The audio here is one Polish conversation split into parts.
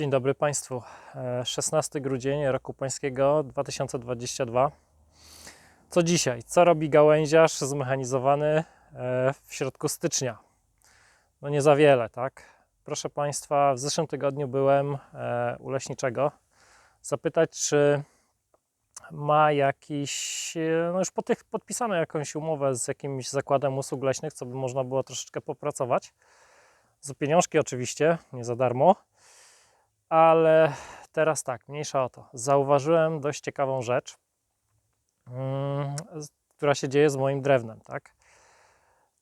Dzień dobry Państwu. E, 16 grudzień roku pańskiego 2022. Co dzisiaj? Co robi gałęziarz zmechanizowany e, w środku stycznia? No nie za wiele, tak? Proszę Państwa, w zeszłym tygodniu byłem e, u leśniczego zapytać, czy ma jakiś, e, no już po tych podpisano jakąś umowę z jakimś zakładem usług leśnych, co by można było troszeczkę popracować. Za pieniążki oczywiście, nie za darmo. Ale teraz tak, mniejsza o to. Zauważyłem dość ciekawą rzecz, mm, która się dzieje z moim drewnem, tak?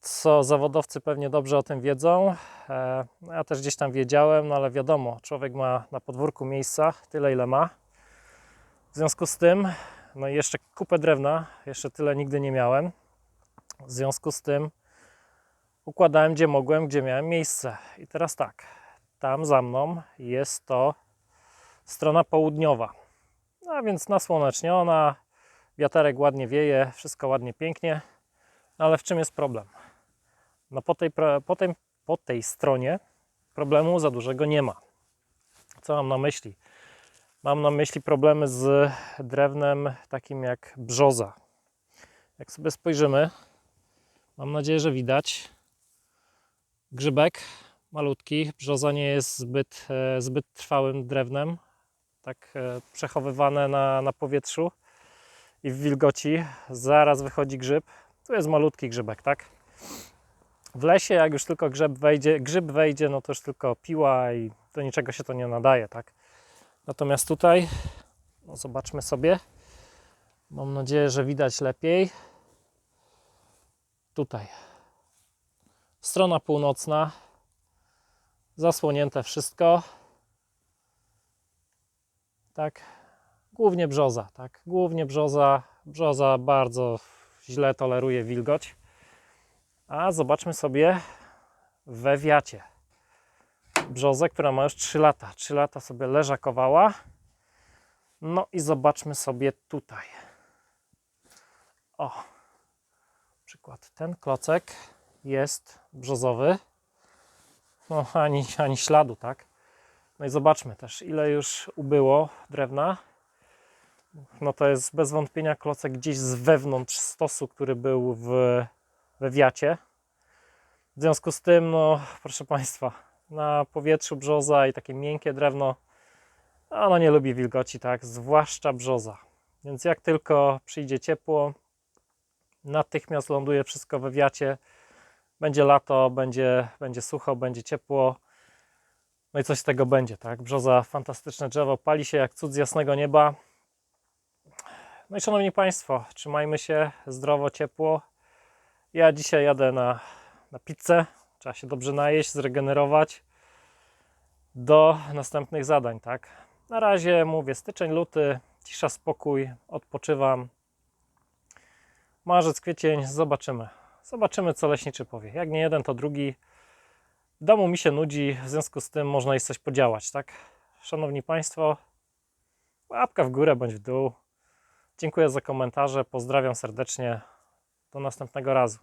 Co zawodowcy pewnie dobrze o tym wiedzą. E, no ja też gdzieś tam wiedziałem, no ale wiadomo, człowiek ma na podwórku miejsca tyle, ile ma. W związku z tym, no i jeszcze kupę drewna, jeszcze tyle nigdy nie miałem. W związku z tym układałem gdzie mogłem, gdzie miałem miejsce. I teraz tak, tam za mną jest to strona południowa. A więc nasłoneczniona, wiaterek ładnie wieje, wszystko ładnie, pięknie. No ale w czym jest problem? No po tej, po tej, po tej stronie problemu za dużego nie ma. Co mam na myśli? Mam na myśli problemy z drewnem takim jak brzoza. Jak sobie spojrzymy, mam nadzieję, że widać grzybek malutki. Brzoza nie jest zbyt, e, zbyt trwałym drewnem, tak e, przechowywane na, na powietrzu i w wilgoci. Zaraz wychodzi grzyb. Tu jest malutki grzybek, tak? W lesie, jak już tylko grzyb wejdzie, grzyb wejdzie, no to już tylko piła i do niczego się to nie nadaje, tak? Natomiast tutaj, no zobaczmy sobie. Mam nadzieję, że widać lepiej. Tutaj. Strona północna, zasłonięte wszystko. Tak, głównie brzoza, tak, głównie brzoza. Brzoza bardzo źle toleruje wilgoć. A zobaczmy sobie we wiacie. Brzozę, która ma już 3 lata. 3 lata sobie leżakowała. No i zobaczmy sobie tutaj. O, przykład. Ten klocek jest brzozowy. No, ani, ani śladu, tak? No i zobaczmy też, ile już ubyło drewna. No to jest bez wątpienia klocek gdzieś z wewnątrz stosu, który był w, we wiacie. W związku z tym, no, proszę Państwa, na powietrzu brzoza i takie miękkie drewno, ono nie lubi wilgoci, tak? Zwłaszcza brzoza. Więc jak tylko przyjdzie ciepło, natychmiast ląduje wszystko we wiacie będzie lato, będzie, będzie sucho, będzie ciepło. No i coś z tego będzie, tak? Brzoza, fantastyczne drzewo, pali się jak cud z jasnego nieba. No i szanowni Państwo, trzymajmy się zdrowo, ciepło. Ja dzisiaj jadę na, na pizzę. Trzeba się dobrze najeść, zregenerować do następnych zadań, tak? Na razie mówię styczeń, luty, cisza, spokój, odpoczywam. Marzec, kwiecień, zobaczymy. Zobaczymy, co leśniczy powie. Jak nie jeden, to drugi. W domu mi się nudzi, w związku z tym można i coś podziałać, tak? Szanowni Państwo, łapka w górę bądź w dół. Dziękuję za komentarze, pozdrawiam serdecznie. Do następnego razu.